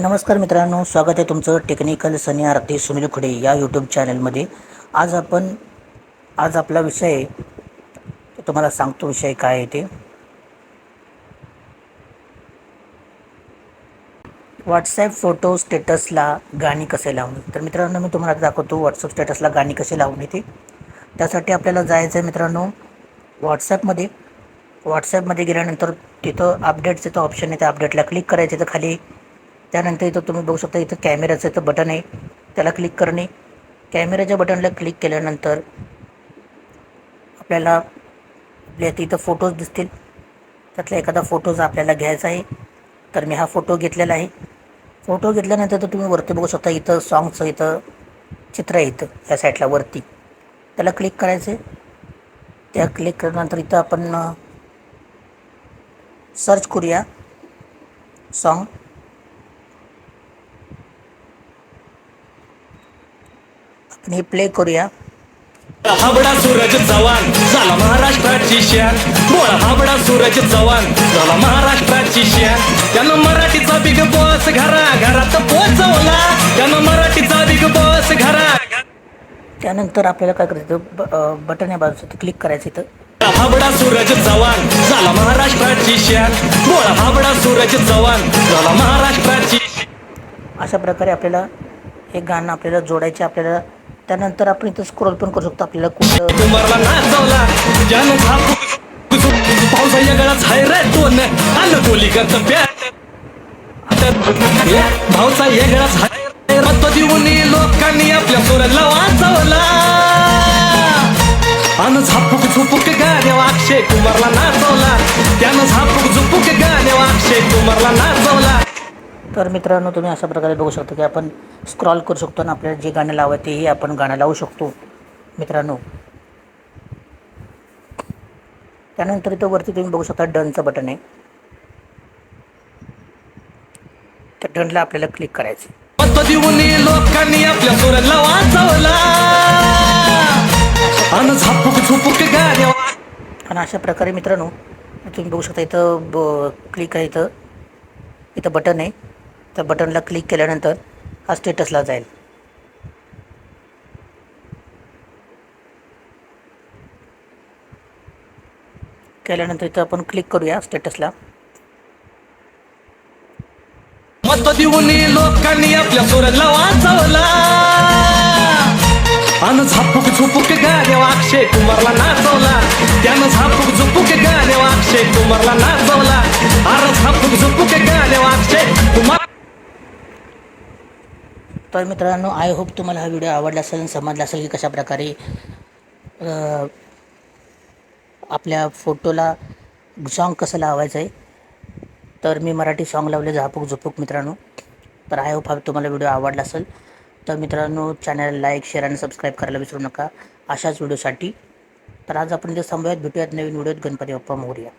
नमस्कार मित्रांनो स्वागत आहे तुमचं टेक्निकल सनी आरती सुनील खुडे या यूट्यूब चॅनलमध्ये आज आपण आज आपला विषय तुम्हाला सांगतो विषय काय आहे ते. व्हॉट्सॲप फोटो स्टेटसला गाणी कसे लावणे तर मित्रांनो मी तुम्हाला दाखवतो व्हॉट्सअप स्टेटसला गाणी कसे लावणे ते त्यासाठी आपल्याला जायचं आहे मित्रांनो व्हॉट्सॲपमध्ये व्हॉट्सॲपमध्ये गेल्यानंतर तिथं अपडेटचं इथं ऑप्शन आहे त्या अपडेटला क्लिक करायचं तर खाली त्यानंतर इथं तुम्ही बघू शकता इथं कॅमेऱ्याचं इथं बटन आहे. त्याला क्लिक करणे. कॅमेऱ्याच्या बटनला क्लिक केल्यानंतर आपल्याला आपल्या तिथं फोटोज दिसतील. त्यातला एखादा फोटोज आपल्याला घ्यायचा आहे. तर मी हा फोटो घेतलेला आहे. फोटो घेतल्यानंतर तर तुम्ही वरती बघू शकता इथं सॉंगचं इथं चित्र आहे इथं या साईडला वरती. त्याला क्लिक करायचं आहे त्या क्लिक केल्यानंतर इथं आपण सर्च करूया. सॉन्ग आपण हे प्ले करूया. हाबडा सूरज चव्हाण झाला महाराष्ट्राची शान बोळा हाबडा सूरज चव्हाण झाला महाराष्ट्राची शान त्यानं मराठीचा बिग बॉस घरा घरात पोचवला त्यानं मराठीचा बिग बॉस घरा त्यानंतर आपल्याला काय करायचं? बटन या बाजूचं क्लिक करायचं इथं. हाबडा सूरज चव्हाण झाला महाराष्ट्राची शान बोळा हाबडा सूरज चव्हाण झाला महाराष्ट्राची अशा प्रकारे आपल्याला हे गाणं आपल्याला जोडायचे आपल्याला त्यानंतर आपण इथं स्क्रोल पण करू शकतो आपल्याला कुठं. झापू हाय दोन आलं हाय लोकांनी आपल्या सोऱ्याला वाचवला. अन झापूक झुपूक गाणे अक्षय कुमारला नाचवला. त्यानं झापूक झुपूक गाणे अक्षय कुमारला नाचवला. तर मित्रांनो तुम्ही अशा प्रकारे बघू शकता की आपण स्क्रॉल करू शकतो आणि आपल्याला जे गाणं लावायचं तेही आपण गाणं लावू शकतो. मित्रांनो त्यानंतर इथं वरती तुम्ही बघू शकता डनचं बटन आहे. त्या डनला आपल्याला क्लिक करायचं लोकांनी आपल्या सोराला वाचवला. आणि अशा प्रकारे मित्रांनो तुम्ही बघू शकता इथं ब क्लिक आहे इथं. इथं बटन आहे. त्या बटनला क्लिक केल्यानंतर हा स्टेटसला जाईल. केल्यानंतर इथं आपण क्लिक करूया स्टेटसला. मत देऊन लोकांनी आपल्या सुरला वाचवला. अन झापूक झुपूक गाड्या अक्षय कुमारला नाचवला. त्यानं झापूक झुपूक गाड्या अक्षय कुमारला नाचवला. अरे झापूक झुपूक गाड्या अक्षय कुमार तर मित्रांनो आय होप तुम्हाला हा व्हिडिओ आवडला असेल आणि समजला असेल की कशा प्रकारे आपल्या फोटोला सॉन्ग कसं लावायचं आहे तर मी मराठी सॉन्ग लावले झापूक झुपूक मित्रांनो. तर आय होप हा तुम्हाला व्हिडिओ आवडला असेल. तर मित्रांनो चॅनल लाईक शेअर आणि सबस्क्राईब करायला विसरू नका. अशाच व्हिडिओसाठी तर आज आपण जे थांबूयात भेटूयात नवीन व्हिडिओत गणपती बाप्पा मोरया.